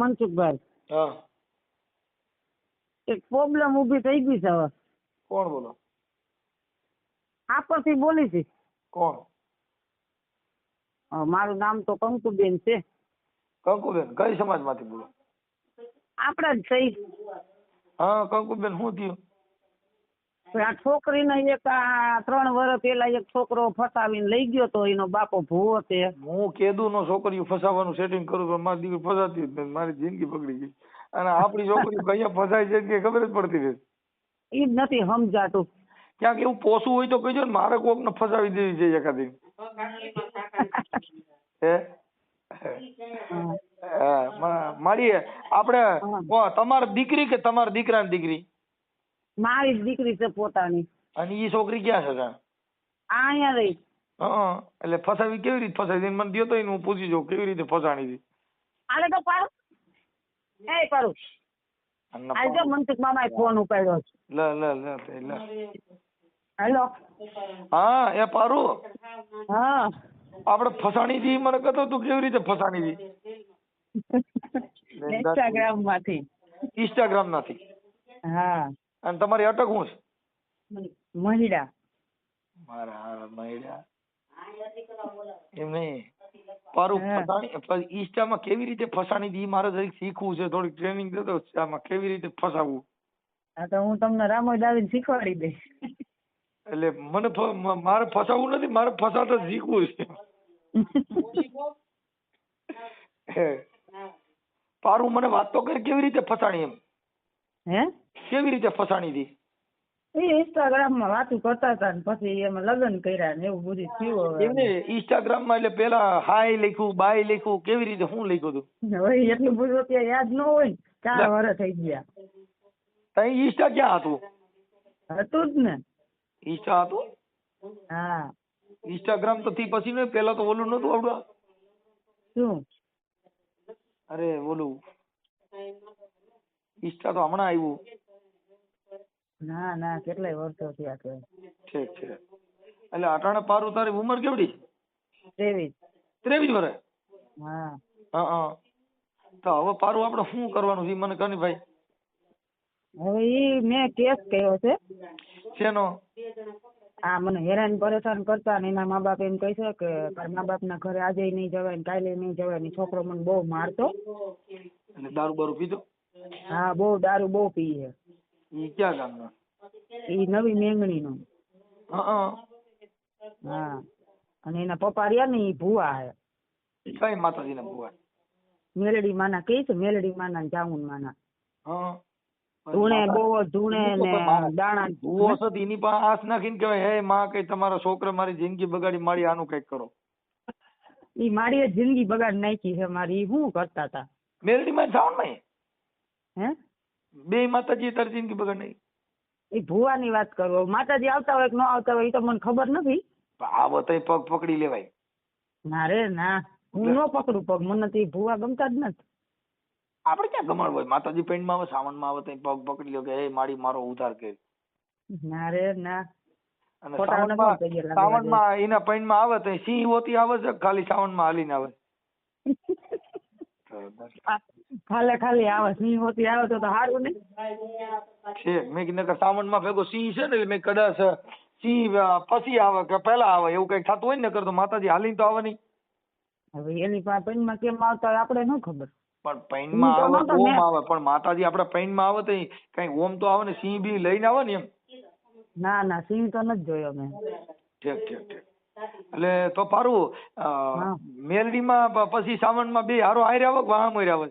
મનસુખભાઈ. હા. એક પ્રોબ્લેમ ઊભી થઈ ગઈ છે હવે. કોણ બોલો? આ પરથી બોલી છે. કોણ? મારું નામ તો કંકુબેન છે. કંકુબેન કઈ સમાજમાંથી બોલો? આપણા જ થઈ હા કંકુબેન શું થયું? આ છોકરીને એક આ ત્રણ વર્ષ પેલા એક છોકરો ફસાવીને લઈ ગયો તો એનો બાપો ભૂવો છે. હું કેદુ નો છોકરીઓ ફસાવાનું સેટિંગ કરું પણ મારી દીકરી ફસાતી જ નથી મારી જિંદગી બગડી ગઈ. અને આપણી છોકરી કયા ફસાય છે કે ખબર જ પડતી નથી. ઈ જ નથી સમજાતું. ક્યાંક એવું પોસું હોય તો કહેજો ને મારે કોક ને ફસાવી દેવી છે એકાદી હે? હા. હા, મા- મારી આપણે તમારી દીકરી કે તમારા દીકરાની દીકરી? મારી જ દીકરી છે પોતાની. અને ઈ છોકરી ક્યાં છે આ અહીંયા રહી. હા એટલે ફસાવી કેવી રીતે ફસાવી મને દ્યો તો એને હું પૂછી જોઉં કેવી રીતે ફસાણી હતી. આલે તો પાર એ પારું આજે મનસુખ મામાએ ફોન ઉપાડ્યો છે. લે લે લે લે. હેલો. હા એ પારુ. હા. આપણે ફસાણી હતી મને કહેતો તું કેવી રીતે ફસાણી હતી? ઇન્સ્ટાગ્રામમાંથી. ઇન્સ્ટાગ્રામમાંથી. હા. અને તમારી અટક શું છે? મહિડા. મારા હારા મહિલા એમ નહીં. પારું ફસાણી ઈસ્ટામાં કેવી રીતે ફસાણી હતી ઈ મારે જરીક શીખવું છે થોડીક ટ્રેનિંગ દેતો આમાં કેવી રીતે ફસાવવું હા તો હું તમને રામો દાવીને શીખવાડી દઈશ. એટલે મને મારે ફસાવવું નથી મારે ફસાતા શીખવું છે. હે. પારું મને વાત તો કર કેવી રીતે ફસાણી એમ? હે? કેવી રીતે ફસાણી હતી એ ઇન્સ્ટાગ્રામમાં વાતું કરતા હતા ને પછી એમાં લગ્ન કર્યા ને એવું બધું થયું હવે. એમને ઇન્સ્ટાગ્રામમાં એટલે પેલા હાય લખ્યું બાય લખ્યું કેવી રીતે શું લખ્યું હતું હવે એટલું બધું અત્યારે યાદ ન હોય ચાર વર્ષ થઈ ગયા. તઈ ઇન્સ્ટા ક્યાં હતું? હતું જ ને. ઇન્સ્ટા હતું? હા. ઇન્સ્ટાગ્રામ તો થી પછી ને પેલા તો ઓલું નતું આવડું શું? અરે ઓલું ઇન્સ્ટા તો હમણાં આવ્યું ના ના કેટલાય વર્ષો થયા કે ઠીક છે એટલે અટાણે પારું તારી ઉંમર કેવડી? ત્રેવીસ. ત્રેવીસ વર્ષ હા. હા હા. તો હવે પારું આપણે શું કરવાનું છે મને કની ભાઈ? હવે ઈ મેં કેસ કર્યો છે. શેનો? આ મને હેરાન પરેશાન કરતા ને એના મા બાપ એમ કહે છે કે તારા મા બાપ ના ઘરે આજે નહીં જવાય ને કાલે નહીં જવાય ને છોકરો મને બહુ મારતો. અને દારૂ બારૂ પીધો? હા બહુ દારૂ બહુ પીએ ઈ ક્યાં ગામનો? ઈ નવી મેંગણી નો હા. અને એના પપ્પા રહ્યા ને ઈ ભુવા હે. કઈ માતાજીના ભુવા? મેલડી માના કહે છે મેલડી માના ને જામુન માના. ધૂણે બહુ ધૂણે ને દાણા ભૂવો તો એની પાસે આસ નાખીને કહેવાય હે માં કઈ તમારા છોકરા મારી જિંદગી બગાડી મારી આનું કંઈક કરો. ઈ મારી જિંદગી બગાડ નાખી છે મારી શું કરતા હતા મેલડી માં જાઉન નહીં હે? બે માતાજી તારી જિંદગી બગાડ નહીં ઈ ભૂવાની વાત કરો. માતાજી આવતા હોય કે ન આવતા હોય એ તો મને ખબર નથી. આવો તો પગ પકડી લેવાય. ના રે ના. હું ન પકડું પગ. મને તો ભુવા ગમતા જ નથી. આપણે ક્યાં ગમણ હોય? માતાજી પેન્ટમાં આવે સાવણમાં આવે તો પગ પકડી લ્યો કે હે મારી મારો ઉધાર કે ના રે ના. અને ખોટા સાવણ નખરા માં પગે લાગવા સાવણમાં એના પેન્ટમાં આવે તો સિંહ હોતી આવે છે ખાલી માં હાલીને આવે. ખાલે ખાલી આવે સિંહ હોતી આવે તો સારું ને? છે મેં કીધું કે સાવણમાં ભેગો સિંહ છે ને એટલે મેં કદાચ સિંહ પછી આવે કે પહેલા આવે એવું કંઈક થતું હોય ને કરતો માતાજી હાલી તો આવે નહીં. હવે એની પાસે પૈનમાં કેમ આવતા આપણે ન ખબર. પણ પૈનમાં આવે ઓમ આવે પણ માતાજી આપડા પૈનમાં આવે તો કઈ ઓમ તો આવે ને સિંહ બી લઈને આવે ને એમ? ના ના સિંહ તો નથી જોયો મેં. ઠીક ઠીક ઠીક. એટલે તો પારું મેલડી માં મેલડીમાં સાવણ પછી સાવણમાં બે હારો હારે આવે કે વાહ મોર આવે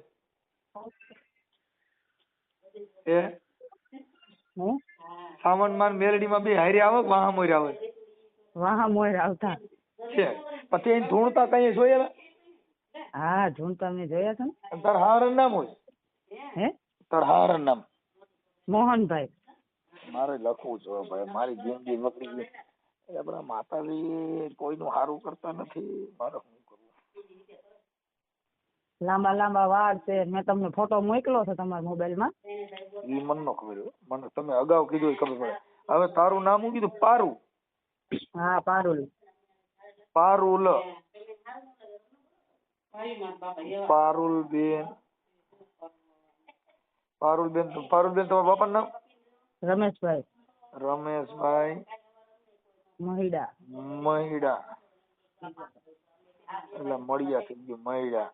એ? હે? સાવણમાં ને મેલડીમાં બે હારે આવે કે વાહા મોર આવે? વાહા મોર આવતા. છે. પછી એને ધૂણતા કઈ જોયેલા? હા ધૂણતા મેં જોયા છે ને. તાર હાર નામ હોય? હે? તાર હાર નામ. મોહનભાઈ. મારે લખવું છે ભાઈ. મારી જિંદગી બગડી ગઈ. એટલે માતાજી કોઈનું સારું કરતા નથી. મારે શું કરવું? લાંબા લાંબા વાળ છે. મેં તમને ફોટો મોકલો છે તમારા મોબાઈલમાં. ઈ મને નો ખબર. મને તમે અગાઉ કીધું એ ખબર પડે. હવે તારું નામ હું કીધું? પારુ. હા પારુલ. પારુલ. પારુલ બેન પારુલબેન પારુલબેન તમારા બાપાનું નામ? રમેશભાઈ. રમેશભાઈ. મહિડા. મહિડા. એટલે મળ્યા થઈ ગયું Mahida.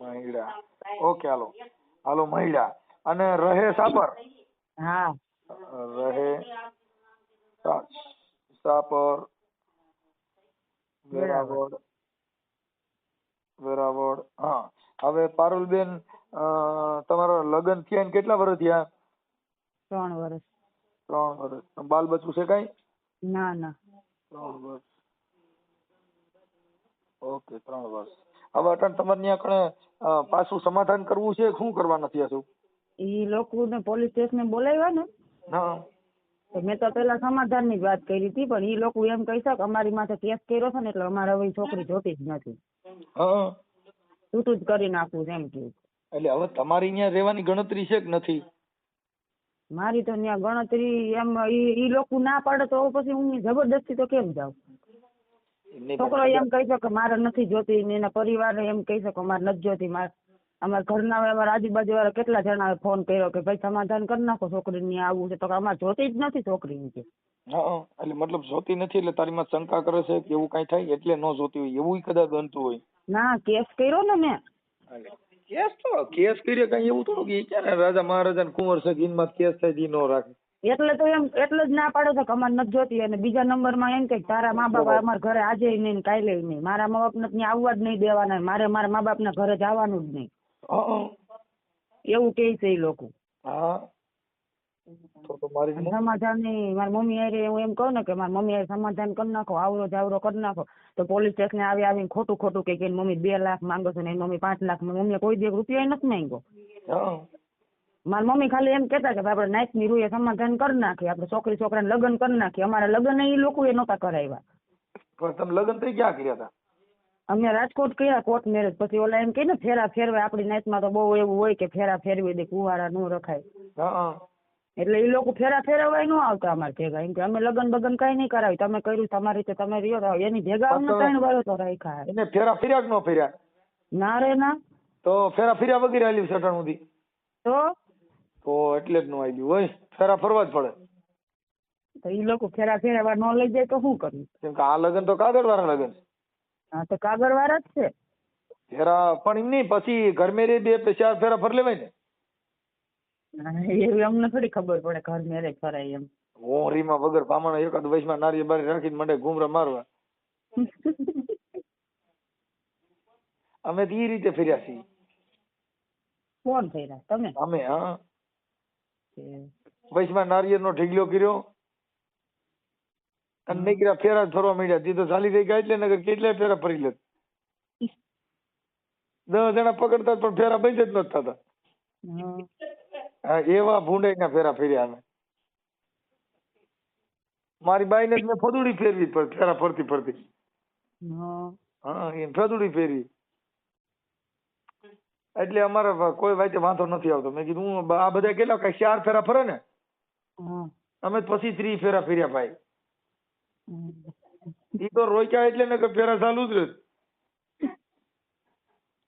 Mahida. Okay hello. Hello Mahida. અને રહે સાપર? હા. રહે સાપર વેરાવળ વેરાવળ હા. હવે પારુલબેન તમારા લગ્ન થયા ને કેટલા વર્ષ થયા? ત્રણ વર્ષ. ત્રણ વર્ષ. બાલ બચ્ચું છે કઈ? ના ના. ત્રણ વર્ષ. ઓકે ત્રણ વર્ષ. હવે અટણ તમારે ત્યાં કણે પાછું સમાધાન કરવું છે શું કરવાના થયા છો? ઈ લોકોને પોલીસ સ્ટેશને બોલાવ્યા ને. હા. મેં તો પેલા સમાધાનની જ વાત કરી હતી પણ ઈ લોકો એમ કહી શકે અમારી માથે કેસ કર્યો છે ને એટલે અમારે હવે છોકરી જોતી જ નથી. હા. છૂટું જ કરી નાખવું એમ કે. એટલે હવે તમારી ત્યાં રહેવાની ગણતરી છે કે નથી? મારી તો ત્યાં ગણતરી એમ ઈ લોકો ના પાડે તો પછી હું જબરદસ્તી તો કેમ જાઉં? છોકરો એમ કહી શકે મારે નથી જોતી ને એના પરિવાર એમ કહી શકો મારે નથી જોતી મારે અમારા ઘરના અમારા આજુબાજુ વાળા કેટલા જણાએ ફોન કર્યો કે ભાઈ સમાધાન કરી નાખો છોકરીને આવવું છે. તો કે અમારે જોતી જ નથી છોકરી કે. હા એટલે મતલબ જોતી નથી એટલે તારી માં શંકા કરે છે કે એવું કઈ થાય? એટલે ન જોતી હોય એવું કદાચ બનતું હોય. ના કેસ કર્યો ને મેં. કેસ તો કેસ કર્યો કઈ એવું થોડું કે ક્યારે રાજા મહારાજા ને કુંવર છે ગીનમાં કેસ થાય નો રાખે. એટલે તો એમ એટલે જ ના પાડે છે કે અમારે નથી જોતી. અને બીજા નંબરમાં એમ કે તારા મા બાપ અમારા ઘરે આજે નહીં કાલે નહીં. મારા મા બાપને ત્યાં આવવા જ નહીં દેવાના. મારે મારા મા બાપના ઘરે જવાનું જ નહીં. એવું કહે છે એ લોકો. તો તો મારી મમ્મી- સમાધાન નહીં મારી મમ્મી હારે હું એમ કહું ને કે મારી મમ્મી હારે સમાધાન કરી નાખો આવરો જાવરો કરી નાખો. તો પોલીસ સ્ટેશને આવી આવીને ખોટું ખોટું કે મમ્મી બે લાખ માંગો છો ને મમ્મી પાંચ લાખ મમ્મીએ કોઈ દેખ રૂપિયા નથી માંગ્યો. મારી મમ્મી ખાલી એમ કહેતા કે ભાઈ આપણે નાઈટની રૂએ સમાધાન કરી નાખીએ આપણે છોકરી છોકરાને લગ્ન કરી નાખીએ. અમારા લગ્ન એ લોકો એ નહોતા કરાવ્યા. પણ તમે લગ્ન તઈ ક્યાં કર્યા હતા અમે રાજકોટ કર્યા કોર્ટ મેરેજ. પછી ઓલા એમ કે ને ફેરા ફેરવે આપણી નાઈટમાં તો બહુ એવું હોય કે ફેરા ફેરવી દે કુવારા ન રખાય. એટલે એ લોકો ફેરા ફેરવાય ન આવતા અમારે ભેગા. એમ કે અમે લગ્ન બગન કઈ નહીં કરાવી તમે કર્યું તમારી રીતે તમે રહ્યો તો એની ભેગા અમને ત્રણ વર્ષ તો રાખ્યા એને ફેરા ફેર્યા કે ન ફેર્યા? ના રે ના. તો ફેરા ફેર્યા વગેરે આલ્યું સટણ સુધી તો? તો એટલે જ નો આલ્યું હોય. ફેરા ફરવા જ પડે. તો ઈ લોકો ફેરા ફેરવા ન લઈ જાય તો શું કરવું? કેમ કે આ લગન તો કાગળ વાળા લગન હા તો કાગળ વાળા જ છે. ફેરા પણ એમ નહીં પછી ઘર મેરે બે ચાર ફેરા ફર લેવાય ને. એવી અમને થોડી ખબર પડે ઘર મેરે ફરાય એમ. હોરીમાં વગર પામણ એકાદ વયસમાં નારી બારી રાખીને મંડે ઘૂમરા મારવા. અમે તો ઈ રીતે ફેર્યા છીએ. કોણ ફેર્યા? તમે? અમે હા. વયસમાં નારિયેળનો ઢીગલો કર્યો. અને નીકળ્યા ફેરા ફરવા માંડ્યા. તો ચાલી થઈ ગયા એટલે નગર કેટલાય ફેરા ફરી લેત. દસ જણા પકડતા પણ ફેરા બંધ જ નતા થતા. એવા હા એવા ભૂંડાઈના ફેરા ફેર્યા અમે. મારી બાઈને જ મેં ફદુડી ફેરવી ફેરા ફરતી ફરતી. હા. એને ફદુડી ફેરવી એટલે અમારે કોઈ વાતે વાંધો નથી આવતો. મેં કીધું હું આ બધા કેટલા કઈ ચાર ફેરા ફરે ને? અમે પછી ત્રી ફેરા ફેર્યા ભાઈ. એ તો રોક્યા એટલે ને કે ફેરા ચાલુ જ રહે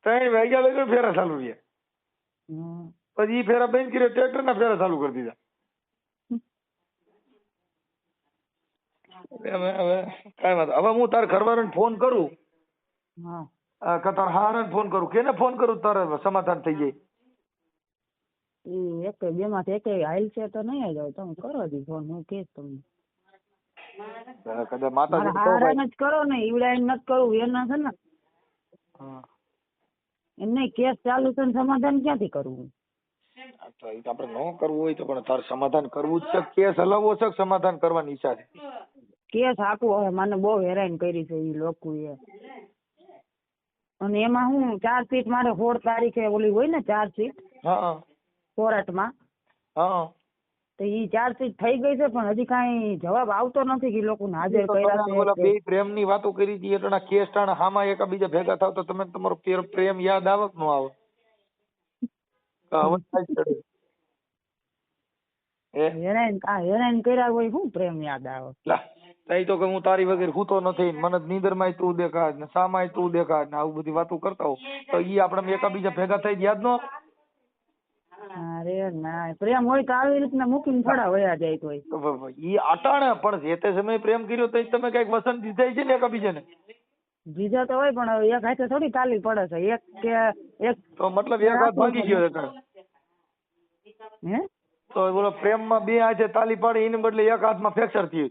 ત્રણ વાગ્યા લગન ફેરા ચાલુ રહ્યા. પછી ઈ ફેરા બંધ કર્યા ટ્રેક્ટર ના ફેરા ચાલુ કરી દીધા. એટલે હવે કાંઈ વાંધો હવે હું તારા ઘરવાળાને ફોન કરું. હા અ, કે તારા હારાને ફોન કરું. કેને ફોન કરું? તારે સમાધાન થઈ જાય. એ એક બે માંથી એક હાલ છે તો નહીં જ આવે તમે કરો દી ફોન હું કે તમને. કદા માતાજી હારાને જ કરો ને ઈવડાઈ ન કરું એના છે ને. એમ નહીં કેસ ચાલુ છે ને સમાધાન ક્યાંથી કરવું તો એ તો આપણે ન કરવું હોય તો પણ તારે સમાધાન કરવું જ છે. કેસ હલાવવો છે સમાધાન કરવાની ઈચ્છા છે? કેસ આખું હવે મને બહુ હેરાન કરી છે એ લોકો લોકોએ. અને એમાં હું ચાર્જશીટ મારે સોળ તારીખે ઓલી હોય ને ચાર્જશીટ હા કોર્ટમાં હા તો ઈ ચાર્જશીટ થઈ ગઈ છે પણ હજી કાંઈ જવાબ આવતો નથી કે લોકો હાજર કર્યા છે ઓલા બે પ્રેમની વાતો કરી હતી એટલે કેસ ટાણા હામાં એકબીજા ભેગા થાવ તો તમે તમારો પ્રે- પ્રેમ યાદ આવે કે ન આવે? કે કા હેરાઈન હેરાન હેરાન કર્યા હોય શું પ્રેમ યાદ આવે? લા તો કે હું તારી વગર સૂતો નથી. મને નીંદરમાં તું દેખાડ ને સામાય તું દેખાય ને આવું બધી વાતો કરતા હો. તો ઈ આપણે એકાબીજા ભેગા થઈ યાદ નો. અરે ના પ્રેમ હોય તો આવી રીતના મૂકીને થોડા વયા જાય તો વ- વ- ઈ અટાણે પણ જે તે સમયે પ્રેમ કર્યો તો તમે કંઈક વસંત દીધા છે ને એકબીજાને? બીજા તો હોય પણ હવે એક હાથે થોડી તાલી પડે છે. એક કે એક તો મતલબ એક હાથ ભાગી ગયો હે? તો બોલો પ્રેમમાં બે હાથે તાલી પાડી એને બદલે એક હાથમાં ફ્રેક્ચર થયું.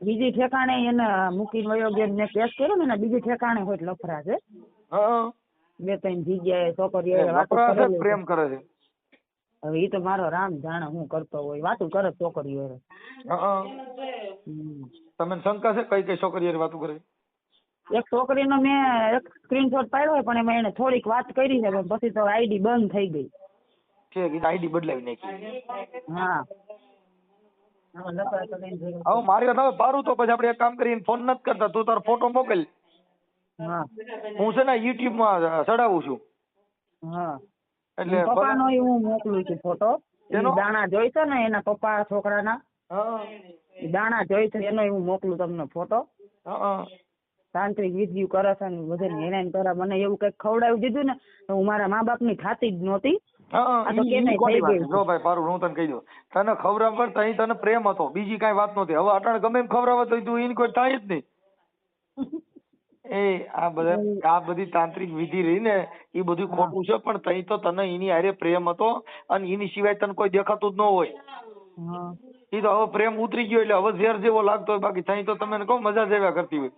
બીજી ઠેકાણે એને મૂકીને વયો ગયો ને મેં કેસ કર્યો ને બીજી ઠેકાણે હોય લફરા છે બે ત્રણ જગ્યાએ છોકરીઓ. પ્રેમ કરે છે. હવે ઈ તો મારો રામ જાણે હું કરતો હોય. વાતું કરે છોકરીઓ. તમને શંકા છે કઈ કઈ છોકરી હારે વાતું કરે? એક છોકરીનો મેં એક સ્ક્રીનશોટ પાડ્યો હોય પણ એમાં એને થોડીક વાત કરી છે પણ પછી તો આઈડી બંધ થઈ ગઈ. છે આઈડી બદલાવી નાખી. હા. હવે મારી વાત હવે પારું તો પછી આપણે એક કામ કરીને ફોન નથી કરતા. તું તારો ફોટો મોકલ. હા. હું છે ને યુટ્યુબમાં ચડાવું છું. હા. એટલે પપ્પાનો હું મોકલું છું ફોટો? દાણા જોઈ છે ને એના પપ્પા છોકરાના? દાણા જોઈ છે એનો હું મોકલું તમને ફોટો તાંત્રિક વિધિ કરે છે ને બધે હેરાન કરે. મને એવું કંઈક ખવડાવી દીધું ને તો હું મારા મા બાપની ખાતી જ નહોતી. જો ભાઈ પારું હું તને કહી દઉં. તને ખબર પણ અહીં તને પ્રેમ હતો. બીજી કઈ વાત નહોતી. હવે અટાણે ગમે એમ ખવડાવે તો તું એને કોઈ થાય જ નહીં. એ આ બધા આ બધી તાંત્રિક વિધિ રહી ને એ બધું ખોટું છે પણ તઈ તો તને એની હારે પ્રેમ હતો અને એની સિવાય તને કોઈ દેખાતું જ ન હોય. એ તો હવે પ્રેમ ઉતરી ગયો એટલે હવે ઝેર જેવો લાગતો હોય. બાકી તઈ તો તમે કહો મજા જેવા કરતી હોય.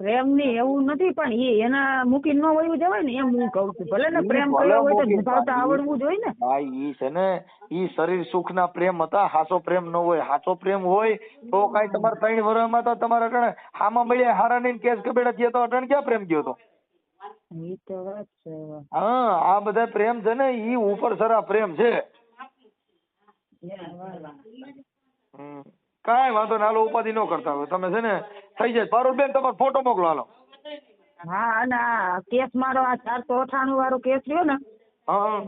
પ્રેમની એવું નથી પણ એ એના મૂકી ન વયું જવાય ને એમ હું કઉ છું. ભલે ને પ્રેમ કર્યો હોય તો નિભાવતા આવડવું જોઈએ ને. ભાઈ ઈ છે ને ઈ શરીર સુખ ના પ્રેમ હતા હાસો પ્રેમ ન હોય. હાસો પ્રેમ હોય તો કઈ તમારે ત્રણ વર્ષમાં તો તમારે અટાણે હામાં મળ્યા હારા નહીં કેસ કબેડા થયા તો અટાણે ક્યાં પ્રેમ ગયો તો? ઈ તો વાત છે. હા આ બધા પ્રેમ છે ને ઈ ઉપર સરા પ્રેમ છે. હમ. કાંઈ વાંધો નહીં. હાલો ઉપાધિ ન કરતા હોય. તમે છે ને થઈ જાય. પારુલબેન તમારો ફોટો મોકલો હાલો. હા અને આ કેસ મારો આ ચારસો અઠાણું વાળો કેસ રહ્યો ને હા.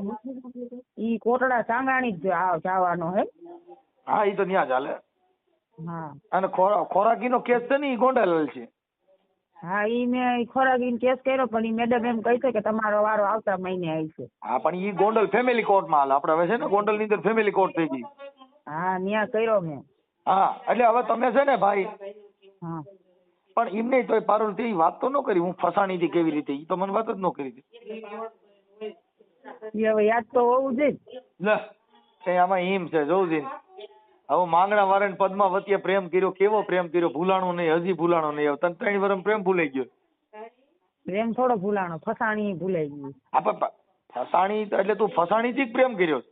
ઈ કોટડા સાંગાણી જ જવાનો હે. હા ઈ તો ન્યા ચાલે હા. અને ખોરા ખોરાકીનો કેસ છે ને ઈ ગોંડાલાલ છે. હા ઈ મેં ખોરાકીનો કેસ કર્યો પણ ઈ મેડમ એમ કહી છે કે તમારો વારો આવતા મહિને આવશે હા પણ ઈ ગોંડલ ફેમિલી કોર્ટમાં હાલ. આપણે હવે છે ને ગોંડલની અંદર ફેમિલી કોર્ટ થઈ ગઈ. હા ન્યા કર્યો મેં. હા એટલે હવે તમે છે ને ભાઈ પણ એમ નહીં તોય પારુલ તે વાત તો ન કરી હું ફસાણી હતી કેવી રીતે? એ તો મને વાત જ ન કરી હતી. હવે યાદ તો હોવું જોઈએ લે કઈ આમાં હિમ છે જોઉં જઈને હવે માંગણા વાળાને પદ્માવતીએ પ્રેમ કર્યો કેવો પ્રેમ કર્યો? ભૂલાણો નહીં હજી ભૂલાણો નહીં તને ત્રણ વર્ષ પ્રેમ ભૂલાઈ ગયો. પ્રેમ થોડો ભૂલાણો ફસાણી ભૂલાઈ ગયું. આપણે ફસાણી એટલે તું ફસાણી થી જ પ્રેમ કર્યો?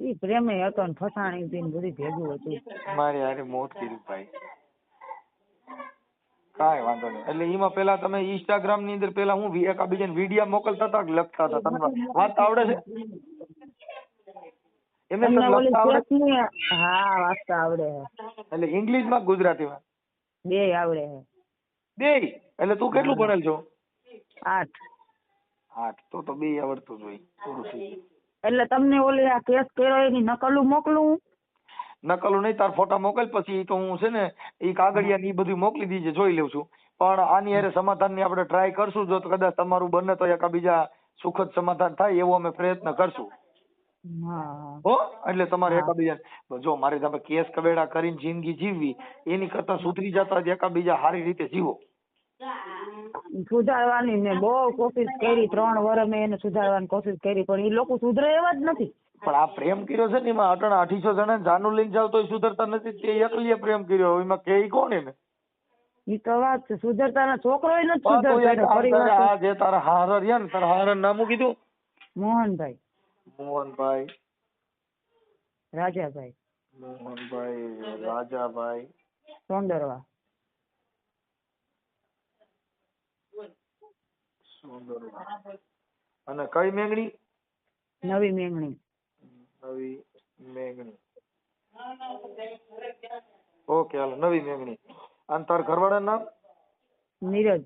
ઈ પ્રેમે હતો ને ફસાણી હતી ને બધી ભેગું હતું. મારી હારે મોત કર્યું ભાઈ. કાંઈ વાંધો નહીં. એટલે એમાં પેલા તમે ઇન્સ્ટાગ્રામની અંદર પેલા હું વી- એકાબીજાને વિડીયા મોકલતા હતા કે લખતા હતા? તમને વાત આવડે છે? એમને તમને લખતા આવડે હા વાંચતા આવડે. એટલે ઇંગ્લિશમાં ગુજરાતી માં બે આવડે. બે? એટલે તું કેટલું ભણેલ છો? આઠ. આઠ. તો તો બે આવડતું જ હોય. પૂરું થઈ. એટલે તમને ઓલી આ કેસ કર્યો એની નકલું મોકલું? નકલું નહીં તાર ફોટા મોકલ પછી તો હું છે ને એ કાગળિયા ને બધું મોકલી દીજે જોઈ લઉં છું. પણ આની હારે સમાધાનની આપણે ટ્રાય કરશું જો કદાચ તમારું બને તો એકાબીજા સુખદ સમાધાન થાય એવો અમે પ્રયત્ન કરશું. હો. એટલે તમારે. એકાબીજા જો મારે તમે કેસ કવેડા કરીને જિંદગી જીવવી એની કરતા સુધરી જતા જ એકાબીજા સારી રીતે જીવો. સુધારવાની મેં બહુ કોશિશ કરી ત્રણ વર્ષ મેં એને સુધારવાની કોશિશ કરી પણ એ લોકો સુધરે એવા જ નથી. પણ આ પ્રેમ કર્યો છે ને એમાં અટણ અઢીસો જણા જાનું લઈને જાવ તો સુધરતા નથી તે એકલીએ પ્રેમ કર્યો. એમાં કે કોણ એને? ઈ તો વાત છે સુધરતા ના છોકરો નથી સુધરતો આ જે તારા હારર રહ્યા ને તારા હાર નામ કીધું? મોહનભાઈ. મોહનભાઈ. રાજાભાઈ. મોહનભાઈ રાજાભાઈ. સોંદરવા. અને કઈ મેંગણી? નવી મેંગણી. નવી મેંગણી. ઓકે હાલો નવી મેંગણી. અને તાર ઘરવાળા નામ? નીરજ.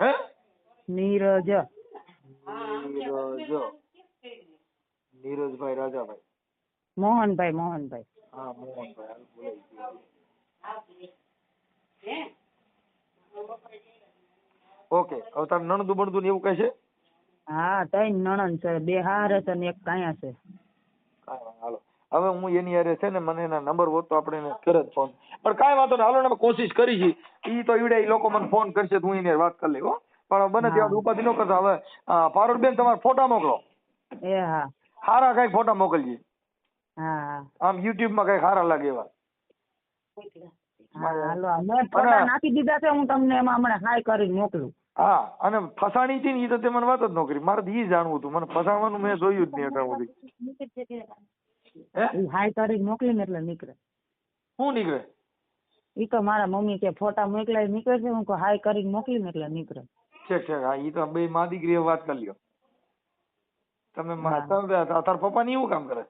હે? નીરજ. નીરજ. નીરજભાઈ રાજાભાઈ. મોહનભાઈ મોહનભાઈ. હા મોહનભાઈ બોલાઈ. ઓકે. હવે તાર નણદુ બણદુ ને એવું કઈ છે? હા ત્રણ નણંદ છે. બે હારે છે ને એક કાયા છે. કાંઈ હાલો. હવે હું એની હારે છે ને મને એના નંબર હોત તો આપણે એને કરે ફોન. પણ કાંઈ વાંધો નહીં. હાલો ને કોશિશ કરી છે. ઈ તો ઈવડે એ લોકો મને ફોન કરશે તો હું એની વાત કરી લઈ હો. પણ બને ત્યાં ઉપાધિ ન કરતા. હવે અ, પારુલબેન તમારા ફોટા મોકલો. એ હા. સારા કંઈક ફોટા મોકલજે. હા આમ યુટ્યુબમાં કંઈક સારા લાગે એવા. હાલો. મેં ફોટા નાખી દીધા છે હું તમને એમાં હમણાં હાય કરીને મોકલું. હા અને ફસાણી હતી ને એ તો તે મને વાત જ ન કરી. મારે એ જાણવું હતું. મને ફસાવાનું મેં જોયું જ નહીં અત્યાર સુધી. હાય કરીને મોકલી ને એટલે નીકળે. શું નીકળે? ઈ તો મારા મમ્મી કે ફોટા મોકલાય નીકળે છે. હું હાય કરીને મોકલી ને એટલે નીકળે. ઠીક ઠીક. હા ઈ તો બે મા દીકરી વાત કરી લ્યો. તમે તમે તાર પપ્પા ની એવું કામ કરે?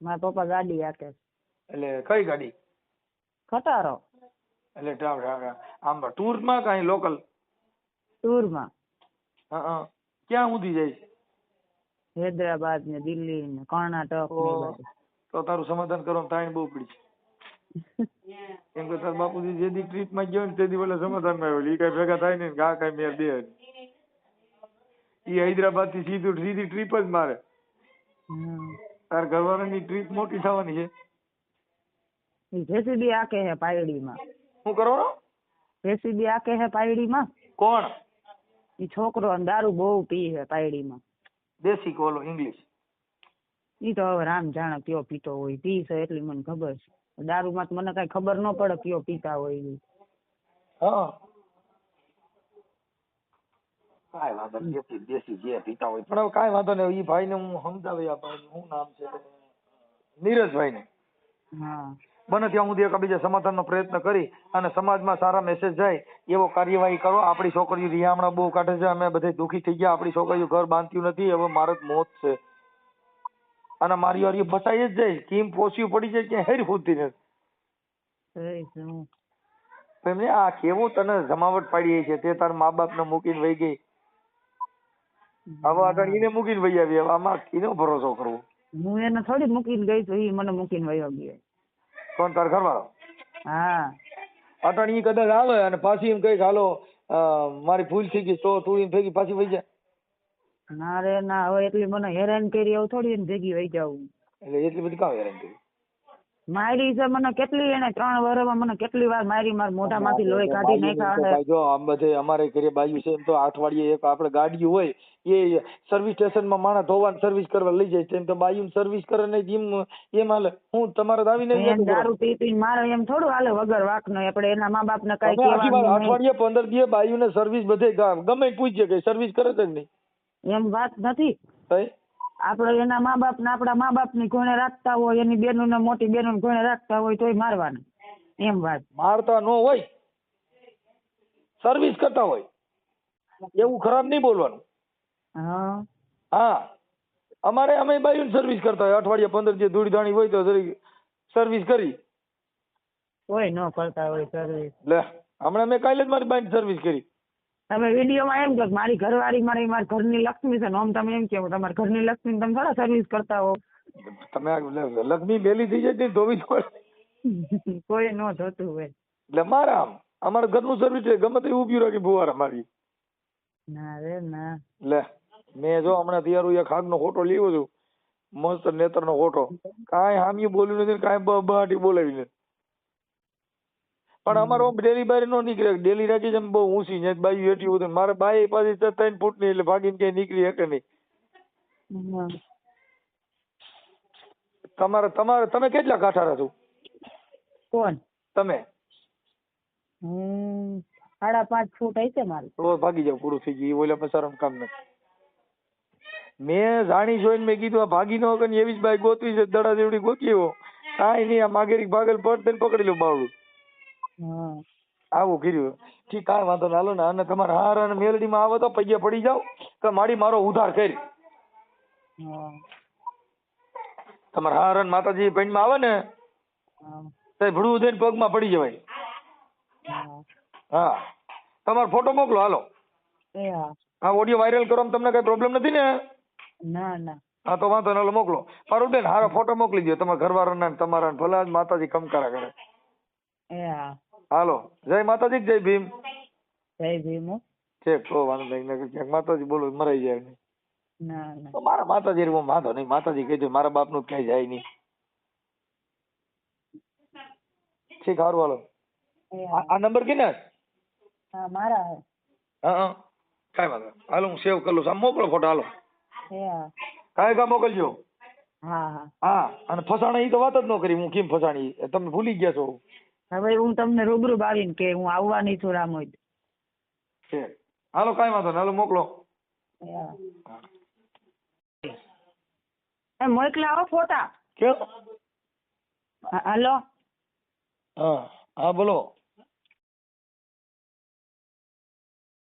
મારા પપ્પા ગાડી હાકે છે. એટલે કઈ ગાડી? ખટારો. એટલે આમ ટૂરમાં કઈ લોકલ ટૂરમાં હા ક્યાં સુધી જાય? હૈદરાબાદ ને દિલ્હી ને કર્ણાટક ને તો તારું સમાધાન કરવાનું ટાઈમ બહુ પડી કેમ કે તાર બાપુજી જે દી ટ્રીપમાં ગયો ને તે દી પેલા સમાધાનમાં આવેલી. ઈ કઈ ભેગા થાય ને ગા કઈ મેર દે ઈ હૈદરાબાદથી સીધું સીધી ટ્રીપ જ મારે. તાર ઘરવાળાની ટ્રીપ મોટી થવાની છે. જેસીબી આકે હે પાયડીમાં. શું કરો? જેસીબી આકે હે પાયડી માં કોણ? ઈ છોકરો દારૂ બહુ પી હે પાયડીમાં. દેશી કોલો ઇંગ્લિશ. ઈ તો હવે રામ જાણે કયો પીતો હોય પી છે એટલી મને ખબર છે. દારૂમાં તો મને કઈ ખબર ન પડે કયો પીતા હોય ઈ. હા. કાંઈ વાંધો નહીં દેશી દેશી જે પીતા હોય. પણ હવે કાંઈ વાંધો નહીં ઈ ભાઈને હું સમજાવી આપું. શું નામ છે નીરજભાઈ ને હા. બને ત્યાં સુધી એકબીજા સમાધાનનો પ્રયત્ન કરી અને સમાજમાં સારા મેસેજ જાય એવો કાર્યવાહી કરો. આપણી છોકરીઓ રિયામણા બહુ કાઢે છે અમે બધે દુખી થઈ ગયા. આપણી છોકરીઓ ઘર બાંધતી નથી હવે મારે મોત છે. અને મારી વારી ફસાઈ જ જાય. કેમ પોસ્યું પડી જાય ક્યાં હેરી ફૂટતી નથી એમને આ કેવું તને જમાવટ પાડી છે? તે તાર મા બાપ ને મૂકીને વહી ગઈ. હવે આગળ એને મૂકીને વહી આવી. આમાં એનો ભરોસો કરવો? હું એને થોડી મૂકીને ગઈ તો એ મને મૂકીને વયો ગયો. કોણ તાર ઘરવાળો? હા. અટણ ઈ કદાચ આવે અને પાછી એમ કઈ હાલો મારી ભૂલ થઈ ગઈ તો તું એમ ભેગી પાછી વહી જાય. ના રે ના હવે એટલી મને હેરાન કરી આવું થોડી એમ ભેગી વહી જાવું એટલે એટલી બધી કામ હેરાન કરી? મારી છે મને કેટલી એને ત્રણ વર્ષમાં મને કેટલી વાર મારી મારા મોઢામાંથી લોહી કાઢી નાખ્યા જો આમ બધે અમારે ઘરે બાજુ છે એમ તો અઠવાડિયે એક આપણે ગાડી હોય એ સર્વિસ સ્ટેશનમાં માણસ ધોવાન સર્વિસ કરવા લઈ જાય તેમ તો બાયું સર્વિસ કરે ને જીમ એમ હાલે. હું તમારે આવીને એમ દારૂ પી પી મારે એમ થોડું હાલે વગર વાંકનો આપણે એના મા બાપ ને કઈ. અઠવાડિયે પંદર દિવસ બાયુને સર્વિસ બધે ગમે પૂછજે કે સર્વિસ કરે છે કે નહીં? એમ વાત નથી? આપણે એના મા બાપ ને આપણા મા બાપની કોને રાખતા હોય એની બેનો ને મોટી બેનો ને ઘોડે રાખતા હોય તોય મારવાના. એમ વાત. મારતા ન હોય સર્વિસ કરતા હોય એવું ખરાબ નહીં બોલવાનું. હા. હા. અમારે અમે બાયું સર્વિસ કરતા હોય અઠવાડિયા પંદર જે ધૂળી ધાણી હોય તો સર્વિસ કરી. કોઈ ન કરતા હોય સર્વિસ લે હમણાં મેં કાલે જ મારી બાઈન સર્વિસ કરી. તમે વિડીયોમાં એમ કહો મારી ઘરવાળી મારી મારી ઘરની લક્ષ્મી છે ને આમ તમે એમ કહો તમારા ઘરની લક્ષ્મી તમે થોડા સર્વિસ કરતા હો. તમે લક્ષ્મી બેલી થઈ જાય ધોવી પડે કોઈ ન જોતું હોય. એટલે મારા આમ. અમારા ઘરનું સર્વિસ છે ગમે તે ઊભી રાખી ભુવાર મારી ના રે ના. લે મેં જો હમણાં તૈયારું એક હાગનો ફોટો લીધો છું. મસ્ત નેત્રનો ફોટો. કાંઈ હામી બોલ્યું નથી ને કાંઈ બહાટી બોલાવી નથી. પણ અમારો ડેલી બારી નો નીકળે. ડેલી રાખી છે બહુ ઊંચી ને બાઈ હેઠી ઉતરે મારે બાઈ પાછી ત્રણ ફૂટની એટલે ભાગીને ક્યાંય નીકળી શકે નહીં. તમારે તમારે તમે કેટલા કાઠારા છો? કોણ? તમે? હમ સાડા પાંચ ફૂટ હશે મારું. તો ભાગી જાવ પૂરું થઈ ગયું. એ ઓલા પસારાનું કામ નથી મેં જાણી જોઈને મેં કીધું આ ભાગી નો એવી જ બાઈ ગોતવી છે દડા જેવડી ગોતી કાંઈ નહીં આ માગેરી ભાગલ પડ તેને પકડી લો બાવડું હા આવું કર્યું. ઠીક કાંઈ વાંધો ના હાલો ને. અને તમારે હાર અને મેલડીમાં આવો તો પૈયા પડી જાવ કે માડી મારો ઉધાર કરી. તમારે હાર અને માતાજી પૈણમાં આવે ને. તો ભડવું દઈને પગમાં પડી જવાય. હા. તમારો ફોટો મોકલો હાલો. હા. ઓડિયો વાયરલ કરો તમને કઈ પ્રોબ્લેમ નથી ને? ના ના. હા તો વાંધો નહીં મોકલો. મારું બેન હારો ફોટો મોકલી દો તમારા ઘરવાળાના ને તમારા ભલા માતાજી કમકારા કરે. એ હા. હાલો. જય માતાજી જય ભીમ? જય ભીમ. ઠીક તો વાંધો નહીં. નકર માતાજી બોલો મરાઈ જાય ના ના. તો મારા માતાજી હું વાંધો નહીં. માતાજી કહેજો મારા બાપનું ક્યાંય જાય નહીં. ઠીક સારું હાલો. આ નંબર કે ને હા મારા હા. હા કાંઈ વાંધો. હાલો હું સેવ કરી લઉં છું. મોકલો ફોટો હાલો. કાંઈ કા મોકલજો. હા હા. હા અને ફસાણા ઈ તો વાત જ ન કરી. હું કેમ ફસાણી? તમે ભૂલી ગયા છો. હવે હું તમને રૂબરૂ આવીને કે હું આવવાની છું રામોદ. છે. હાલો કાંઈ વાંધો નહીં. હાલો મોકલો. એ મોકલા આવો ફોટા. કેમ? હાલો. હા હા બોલો.